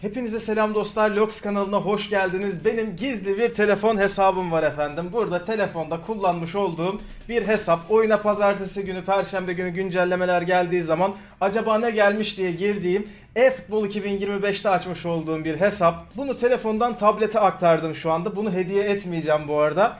Hepinize selam dostlar. Lox kanalına hoş geldiniz. Benim gizli bir telefon hesabım var efendim. Burada telefonda kullanmış olduğum bir hesap. Oyuna pazartesi günü, perşembe günü güncellemeler geldiği zaman acaba ne gelmiş diye girdiğim eFootball 2025'te açmış olduğum bir hesap. Bunu telefondan tablete aktardım şu anda. Bunu hediye etmeyeceğim bu arada.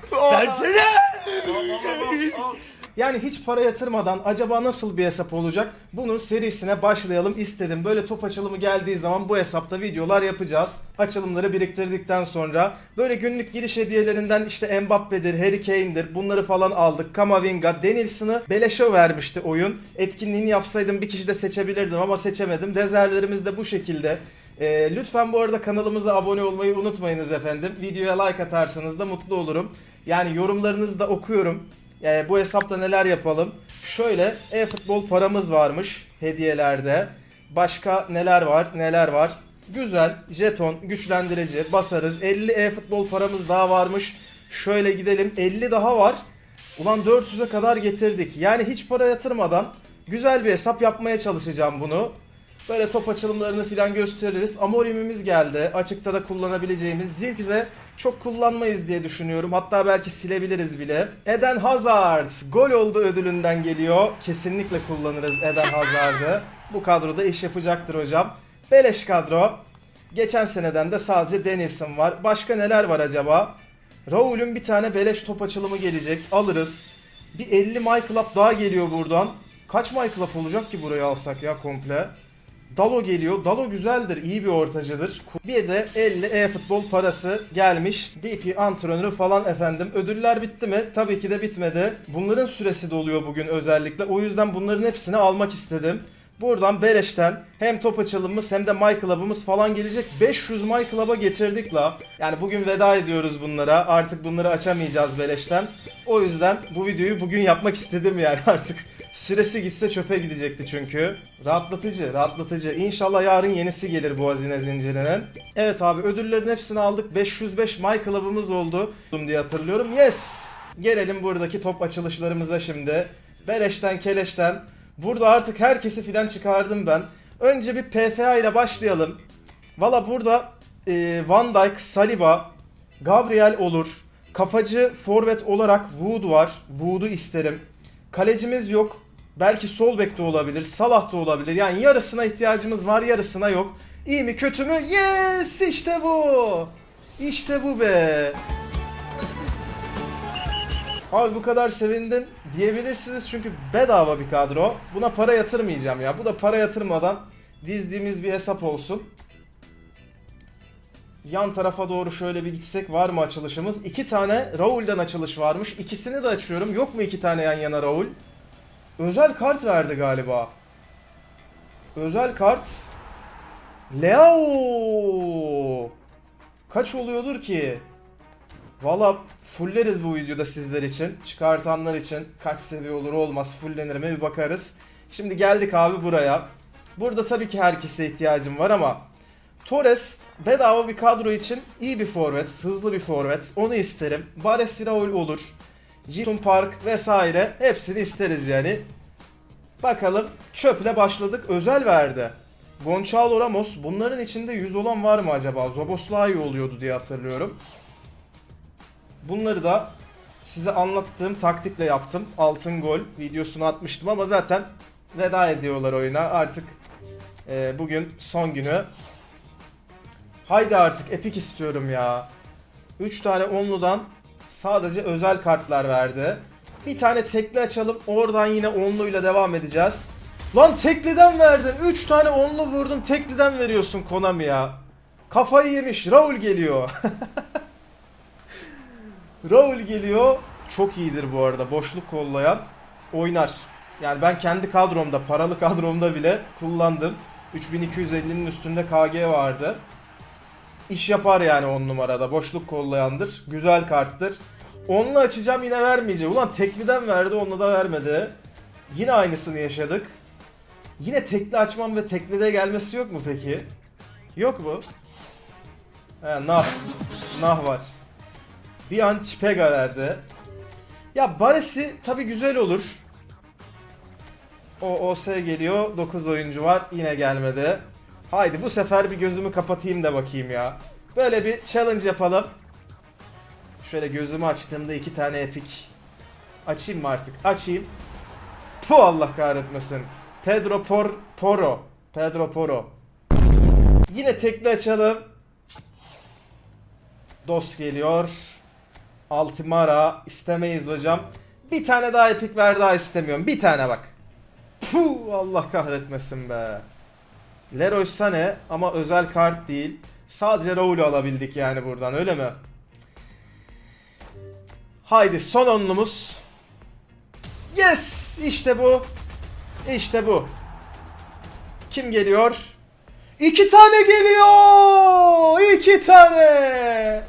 Yani hiç para yatırmadan acaba nasıl bir hesap olacak? Bunun serisine başlayalım istedim. Böyle top açılımı geldiği zaman bu hesapta videolar yapacağız. Açılımları biriktirdikten sonra böyle günlük giriş hediyelerinden işte Mbappe'dir, Harry Kane'dir bunları falan aldık. Kamavinga, Denilson'ı beleşe vermişti oyun. Etkinliğini yapsaydım bir kişi de seçebilirdim ama seçemedim. Rezervlerimiz de bu şekilde. Ee, lütfen bu arada kanalımıza abone olmayı unutmayınız efendim. Videoya like atarsanız da mutlu olurum. Yani yorumlarınızı da okuyorum. Ee, bu hesapta neler yapalım? Şöyle e-futbol paramız varmış hediyelerde. Başka neler var? Neler var? Güzel. Jeton, güçlendirici, basarız. 50 e-futbol paramız daha varmış. Şöyle gidelim. 50 daha var. Ulan 400'e kadar getirdik. Yani hiç para yatırmadan güzel bir hesap yapmaya çalışacağım bunu. Böyle top açılımlarını falan gösteririz. Amorimimiz geldi. Açıkta da kullanabileceğimiz. Zirkze çok kullanmayız diye düşünüyorum. Hatta belki silebiliriz bile. Eden Hazard gol oldu ödülünden geliyor. Kesinlikle kullanırız Eden Hazard'ı. Bu kadroda iş yapacaktır hocam. Beleş kadro. Geçen seneden de sadece Denilson var. Başka neler var acaba? Raul'ün bir tane beleş top açılımı gelecek. Alırız. Bir 50 My Club daha geliyor buradan. Kaç My Club olacak ki buraya alsak ya komple? Dalo geliyor. Dalo güzeldir, iyi bir ortacıdır. Bir de 50 e-futbol parası gelmiş. DP antrenörü falan efendim. Ödüller bitti mi? Tabii ki de bitmedi. Bunların süresi doluyor bugün özellikle. O yüzden bunların hepsini almak istedim. Buradan Beleş'ten hem top açılımımız hem de My Club'ımız falan gelecek. 500 My Club'a getirdik la. Yani bugün veda ediyoruz bunlara. Artık bunları açamayacağız Beleş'ten. O yüzden bu videoyu bugün yapmak istedim yani artık. Süresi gitse çöpe gidecekti çünkü. Rahatlatıcı, rahatlatıcı. İnşallah yarın yenisi gelir bu hazine zincirinin. Evet abi ödüllerin hepsini aldık. 505 My Club'ımız oldu diye hatırlıyorum. Yes! Gelelim buradaki top açılışlarımıza şimdi. Beleş'ten, Keleş'ten. Burada artık herkesi filan çıkardım ben. Önce bir PFA ile başlayalım. Valla burada e, Van Dijk, Saliba, Gabriel olur. Kafacı forvet olarak Wood var. Wood'u isterim. Kalecimiz yok. Belki sol bek de olabilir. Salah da olabilir. Yani yarısına ihtiyacımız var yarısına yok. İyi mi kötü mü? Yes işte bu. İşte bu be. Abi bu kadar sevindim diyebilirsiniz çünkü bedava bir kadro. Buna para yatırmayacağım ya. Bu da para yatırmadan dizdiğimiz bir hesap olsun. Yan tarafa doğru şöyle bir gitsek var mı açılışımız? İki tane Raul'den açılış varmış. İkisini de açıyorum. Yok mu iki tane yan yana Raul? Özel kart verdi galiba. Özel kart. Leo. Kaç oluyordur ki? Valla fulleriz bu videoda sizler için. Çıkartanlar için kaç seviye olur olmaz fullenir mi bir bakarız. Şimdi geldik abi buraya. Burada tabii ki herkese ihtiyacım var ama Torres bedava bir kadro için iyi bir forvet, hızlı bir forvet. Onu isterim. Baresi Raul olur. Jitun Park vesaire hepsini isteriz yani. Bakalım çöple başladık. Özel verdi. Gonçalo Ramos bunların içinde 100 olan var mı acaba? Zoboslai oluyordu diye hatırlıyorum. Bunları da size anlattığım taktikle yaptım. Altın gol videosunu atmıştım ama zaten veda ediyorlar oyuna. Artık e, bugün son günü. Haydi artık epik istiyorum ya. 3 tane onludan sadece özel kartlar verdi. Bir tane tekli açalım. Oradan yine onluyla devam edeceğiz. Lan tekliden verdin. 3 tane onlu vurdun. Tekliden veriyorsun Konami ya. Kafayı yemiş. Raul geliyor. Raul geliyor. Çok iyidir bu arada. Boşluk kollayan oynar. Yani ben kendi kadromda, paralı kadromda bile kullandım. 3250'nin üstünde KG vardı. İş yapar yani 10 numarada. Boşluk kollayandır. Güzel karttır. Onunla açacağım yine vermeyecek. Ulan tekliden verdi, onunla da vermedi. Yine aynısını yaşadık. Yine tekli açmam ve teklide gelmesi yok mu peki? Yok mu? He nah. Nah var. Bir an Çipega verdi. Ya Baresi tabi güzel olur. O OS geliyor. 9 oyuncu var. Yine gelmedi. Haydi bu sefer bir gözümü kapatayım da bakayım ya. Böyle bir challenge yapalım. Şöyle gözümü açtığımda iki tane epik. Açayım mı artık? Açayım. Bu Allah kahretmesin. Pedro Por Poro. Pedro Poro. Yine tekli açalım. Dos geliyor. Altimara istemeyiz hocam. Bir tane daha epik ver daha istemiyorum. Bir tane bak. Puh Allah kahretmesin be. Leroy Sané ama özel kart değil. Sadece Raul'ü alabildik yani buradan öyle mi? Haydi son onlumuz. Yes! İşte bu. İşte bu. Kim geliyor? İki tane geliyor! İki tane!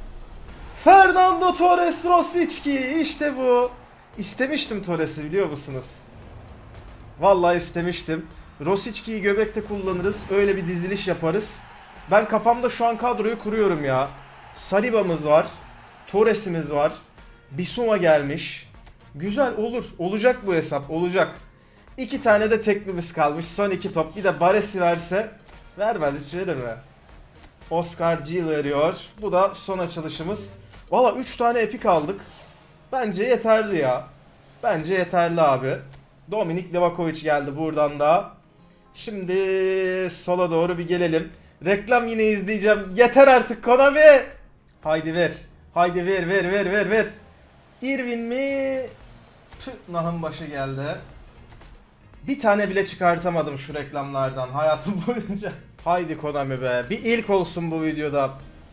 Fernando Torres Rosicki işte bu. İstemiştim Torres'i biliyor musunuz? Vallahi istemiştim. Rosicki'yi göbekte kullanırız. Öyle bir diziliş yaparız. Ben kafamda şu an kadroyu kuruyorum ya. Saliba'mız var. Torres'imiz var. Bisuma gelmiş. Güzel olur. Olacak bu hesap. Olacak. İki tane de teklimiz kalmış. Son iki top. Bir de Baresi verse vermez hiç verir mi? Oscar G veriyor. Bu da son açılışımız. Valla 3 tane epik aldık. Bence yeterli ya. Bence yeterli abi. Dominik Livakovic geldi buradan da. Şimdi sola doğru bir gelelim. Reklam yine izleyeceğim. Yeter artık Konami. Haydi ver. Haydi ver ver ver ver ver. Irvin mi? Tüh, nahın başı geldi. Bir tane bile çıkartamadım şu reklamlardan hayatım boyunca. Haydi Konami be. Bir ilk olsun bu videoda.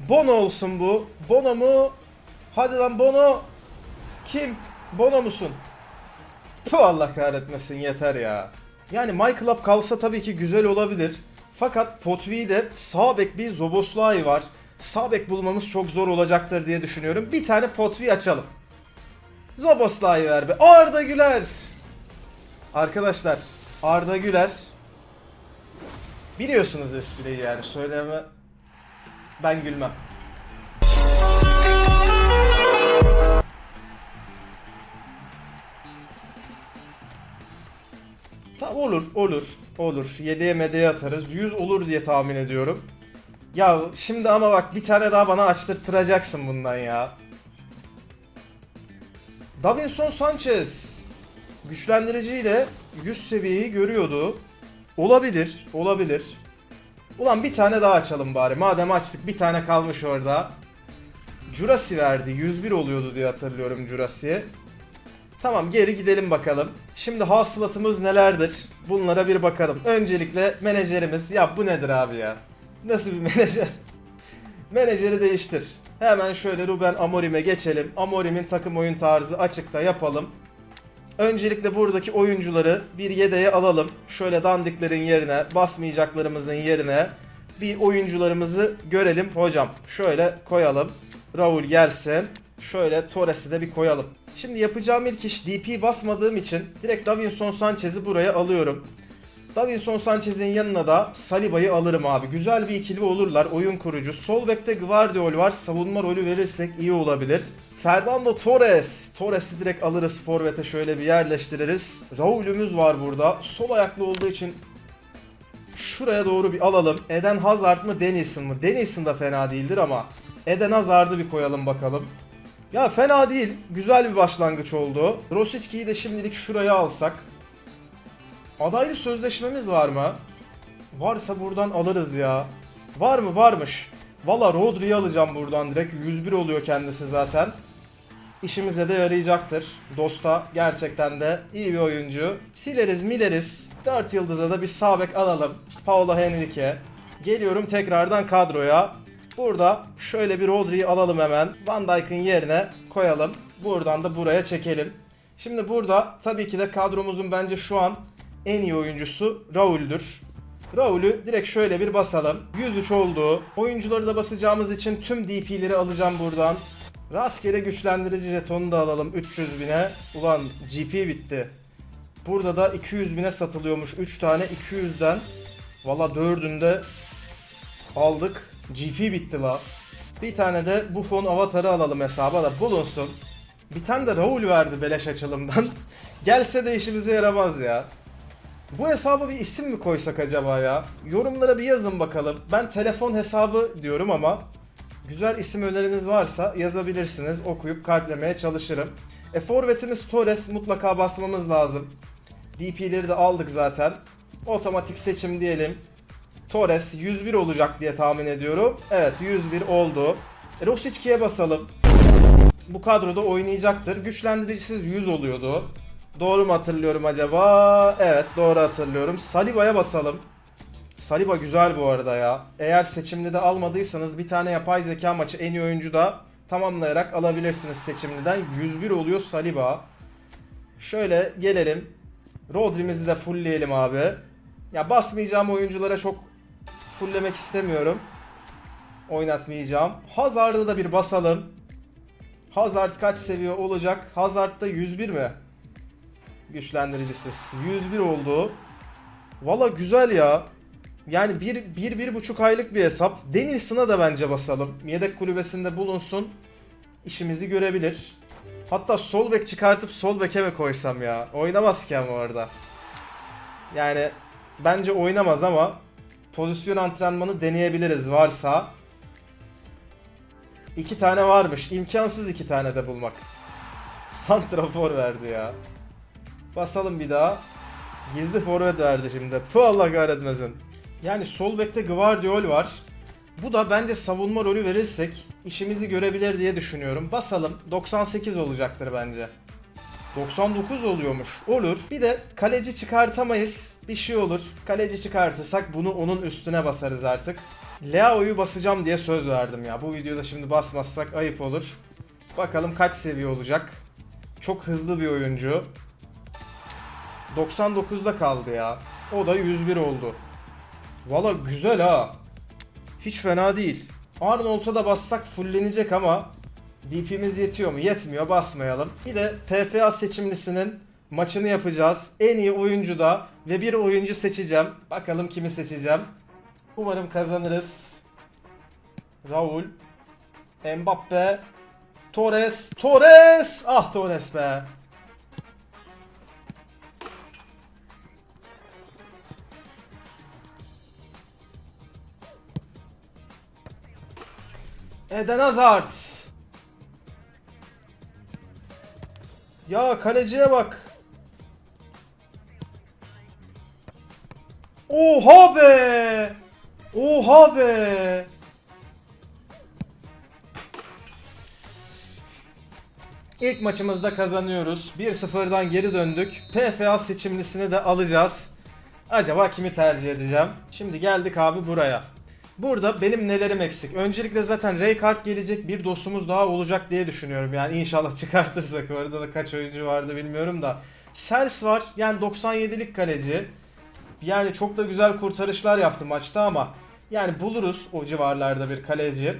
Bono olsun bu. Bono mu? Hadi lan Bono. Kim? Bono musun? Puh Allah kahretmesin yeter ya. Yani My Club kalsa tabii ki güzel olabilir. Fakat Potvi'de sağ bek bir Zoboslai var. Sağ bek bulmamız çok zor olacaktır diye düşünüyorum. Bir tane Potvi açalım. Zoboslai ver be. Arda Güler. Arkadaşlar Arda Güler biliyorsunuz espriyi yani söyleme ben gülmem. Tamam olur olur olur. 7'ye medyaya atarız. 100 olur diye tahmin ediyorum. Ya şimdi ama bak bir tane daha bana açtırtıracaksın bundan ya. Davinson Sanchez güçlendiriciyle 100 seviyeyi görüyordu. Olabilir, olabilir. Ulan bir tane daha açalım bari. Madem açtık bir tane kalmış orada. Jurasi verdi. 101 oluyordu diye hatırlıyorum Jurasi'ye. Tamam geri gidelim bakalım. Şimdi hasılatımız nelerdir? Bunlara bir bakalım. Öncelikle menajerimiz. Ya bu nedir abi ya? Nasıl bir menajer? Menajeri değiştir. Hemen şöyle Ruben Amorim'e geçelim. Amorim'in takım oyun tarzı açıkta yapalım. Öncelikle buradaki oyuncuları bir yedeğe alalım. Şöyle dandiklerin yerine, basmayacaklarımızın yerine bir oyuncularımızı görelim. Hocam şöyle koyalım. Raul gelsin. Şöyle Torres'i de bir koyalım. Şimdi yapacağım ilk iş DP basmadığım için direkt Davinson Sanchez'i buraya alıyorum. Davinson Sanchez'in yanına da Saliba'yı alırım abi. Güzel bir ikili olurlar. Oyun kurucu. Sol bekte Gvardiol var. Savunma rolü verirsek iyi olabilir. Fernando Torres. Torres'i direkt alırız forvete şöyle bir yerleştiririz. Raul'ümüz var burada. Sol ayaklı olduğu için şuraya doğru bir alalım. Eden Hazard mı Denison mı? Denison da fena değildir ama Eden Hazard'ı bir koyalım bakalım. Ya fena değil. Güzel bir başlangıç oldu. Rosicki'yi de şimdilik şuraya alsak. Adaylı sözleşmemiz var mı? Varsa buradan alırız ya. Var mı? Varmış. Valla Rodri'yi alacağım buradan direkt. 101 oluyor kendisi zaten. İşimize de yarayacaktır. Dosta gerçekten de iyi bir oyuncu. Sileriz mileriz. 4 yıldıza da bir sağ bek alalım. Paolo Henrique. Geliyorum tekrardan kadroya. Burada şöyle bir Rodri'yi alalım hemen. Van Dijk'ın yerine koyalım. Buradan da buraya çekelim. Şimdi burada tabii ki de kadromuzun bence şu an en iyi oyuncusu Raul'dür. Raul'ü direkt şöyle bir basalım. 103 oldu. Oyuncuları da basacağımız için tüm DP'leri alacağım buradan. Rastgele güçlendirici jetonu da alalım 300 bine. Ulan GP bitti. Burada da 200 bine satılıyormuş. 3 tane 200'den. Valla 4'ünde aldık. GP bitti la. Bir tane de Buffon avatarı alalım hesaba da bulunsun. Bir tane de Raul verdi beleş açılımdan. Gelse de işimize yaramaz ya. Bu hesaba bir isim mi koysak acaba ya? Yorumlara bir yazın bakalım. Ben telefon hesabı diyorum ama güzel isim öneriniz varsa yazabilirsiniz. Okuyup kalplemeye çalışırım. E forvetimiz Torres mutlaka basmamız lazım. DP'leri de aldık zaten. Otomatik seçim diyelim. Torres 101 olacak diye tahmin ediyorum. Evet 101 oldu. Rosicki'ye basalım. Bu kadroda oynayacaktır. Güçlendiricisiz 100 oluyordu. Doğru mu hatırlıyorum acaba? Evet doğru hatırlıyorum. Saliba'ya basalım. Saliba güzel bu arada ya. Eğer seçimli de almadıysanız bir tane yapay zeka maçı en iyi oyuncu da tamamlayarak alabilirsiniz seçimliden. 101 oluyor Saliba. Şöyle gelelim. Rodri'mizi de fullleyelim abi. Ya basmayacağım oyunculara çok fulllemek istemiyorum. Oynatmayacağım. Hazard'ı da bir basalım. Hazard kaç seviye olacak? Hazard'da 101 mi? Güçlendiricisiz. 101 oldu. Valla güzel ya. Yani bir, bir, bir buçuk aylık bir hesap. Denilson'a da bence basalım. Yedek kulübesinde bulunsun. İşimizi görebilir. Hatta sol bek çıkartıp sol beke mi koysam ya? Oynamaz ki ama orada. Yani bence oynamaz ama pozisyon antrenmanı deneyebiliriz varsa. İki tane varmış. İmkansız iki tane de bulmak. Santrafor verdi ya. Basalım bir daha. Gizli forvet verdi şimdi. Tu Allah kahretmesin. Yani sol bekte Gvardiol var. Bu da bence savunma rolü verirsek işimizi görebilir diye düşünüyorum. Basalım. 98 olacaktır bence. 99 oluyormuş. Olur. Bir de kaleci çıkartamayız. Bir şey olur. Kaleci çıkartırsak bunu onun üstüne basarız artık. Leao'yu basacağım diye söz verdim ya. Bu videoda şimdi basmazsak ayıp olur. Bakalım kaç seviye olacak. Çok hızlı bir oyuncu. 99'da kaldı ya. O da 101 oldu. Valla güzel ha. Hiç fena değil. Arnold'a da bassak fullenecek ama DP'miz yetiyor mu? Yetmiyor basmayalım. Bir de PFA seçimlisinin maçını yapacağız. En iyi oyuncu da ve bir oyuncu seçeceğim. Bakalım kimi seçeceğim. Umarım kazanırız. Raul. Mbappe. Torres. Torres! Ah Torres be. Eden Hazard. Ya kaleciye bak. Oha be! Oha be! İlk maçımızda kazanıyoruz. 1-0'dan geri döndük. PFA seçimlisini de alacağız. Acaba kimi tercih edeceğim? Şimdi geldik abi buraya. Burada benim nelerim eksik? Öncelikle zaten Raykart gelecek bir dostumuz daha olacak diye düşünüyorum. Yani inşallah çıkartırsak. Orada da kaç oyuncu vardı bilmiyorum da. Sels var. Yani 97'lik kaleci. Yani çok da güzel kurtarışlar yaptı maçta ama yani buluruz o civarlarda bir kaleci.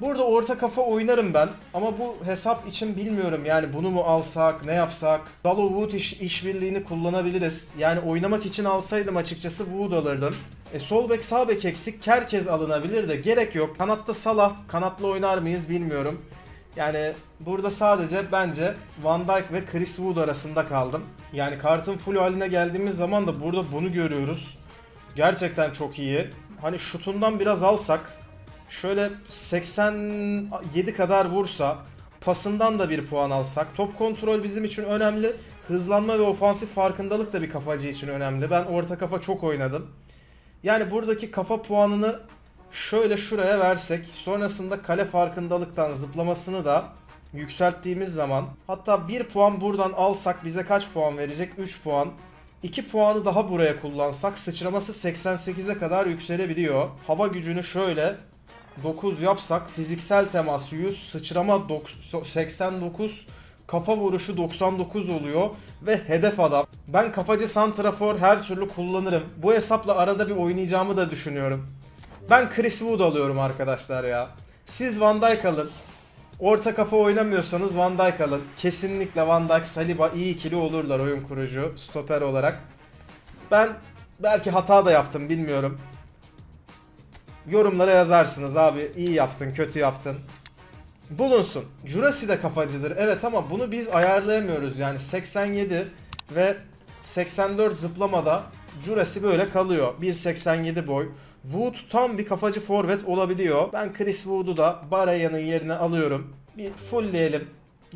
Burada orta kafa oynarım ben ama bu hesap için bilmiyorum yani bunu mu alsak ne yapsak. Dalo Wood iş, işbirliğini kullanabiliriz. Yani oynamak için alsaydım açıkçası Wood alırdım. E, sol bek sağ bek eksik Kerkez alınabilir de gerek yok. Kanatta Salah kanatlı oynar mıyız bilmiyorum. Yani burada sadece bence Van Dijk ve Chris Wood arasında kaldım. Yani kartın full haline geldiğimiz zaman da burada bunu görüyoruz. Gerçekten çok iyi. Hani şutundan biraz alsak şöyle 87 kadar vursa pasından da bir puan alsak top kontrol bizim için önemli. Hızlanma ve ofansif farkındalık da bir kafacı için önemli. Ben orta kafa çok oynadım. Yani buradaki kafa puanını şöyle şuraya versek sonrasında kale farkındalıktan zıplamasını da yükselttiğimiz zaman hatta 1 puan buradan alsak bize kaç puan verecek? 3 puan. 2 puanı daha buraya kullansak sıçraması 88'e kadar yükselebiliyor. Hava gücünü şöyle 9 yapsak fiziksel temas 100 sıçrama dok- 89 kafa vuruşu 99 oluyor ve hedef adam. Ben kafacı santrafor her türlü kullanırım. Bu hesapla arada bir oynayacağımı da düşünüyorum. Ben Chris Wood alıyorum arkadaşlar ya. Siz Van Dijk alın. Orta kafa oynamıyorsanız Van Dijk alın. Kesinlikle Van Dijk, Saliba iyi ikili olurlar oyun kurucu, stoper olarak. Ben belki hata da yaptım bilmiyorum. Yorumlara yazarsınız abi iyi yaptın, kötü yaptın. Bulunsun. Jurasi de kafacıdır evet ama bunu biz ayarlayamıyoruz yani 87 ve 84 zıplamada Juras'i böyle kalıyor. 1.87 boy. Wood tam bir kafacı forvet olabiliyor. Ben Chris Wood'u da Baraya'nın yerine alıyorum. Bir fullleyelim.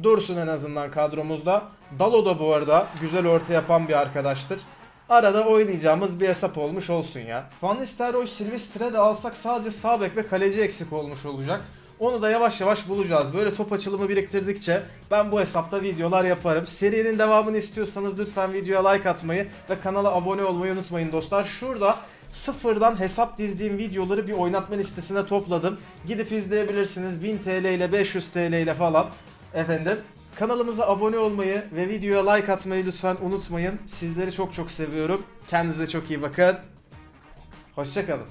Dursun en azından kadromuzda. Dalo da bu arada güzel orta yapan bir arkadaştır. Arada oynayacağımız bir hesap olmuş olsun ya. Van Nistelrooy Silvestr'e de alsak sadece sağ bek ve kaleci eksik olmuş olacak. Onu da yavaş yavaş bulacağız. Böyle top açılımı biriktirdikçe ben bu hesapta videolar yaparım. Serinin devamını istiyorsanız lütfen videoya like atmayı ve kanala abone olmayı unutmayın dostlar. Şurada sıfırdan hesap dizdiğim videoları bir oynatma listesine topladım. Gidip izleyebilirsiniz 1000 TL ile 500 TL ile falan. Efendim kanalımıza abone olmayı ve videoya like atmayı lütfen unutmayın. Sizleri çok çok seviyorum. Kendinize çok iyi bakın. Hoşçakalın.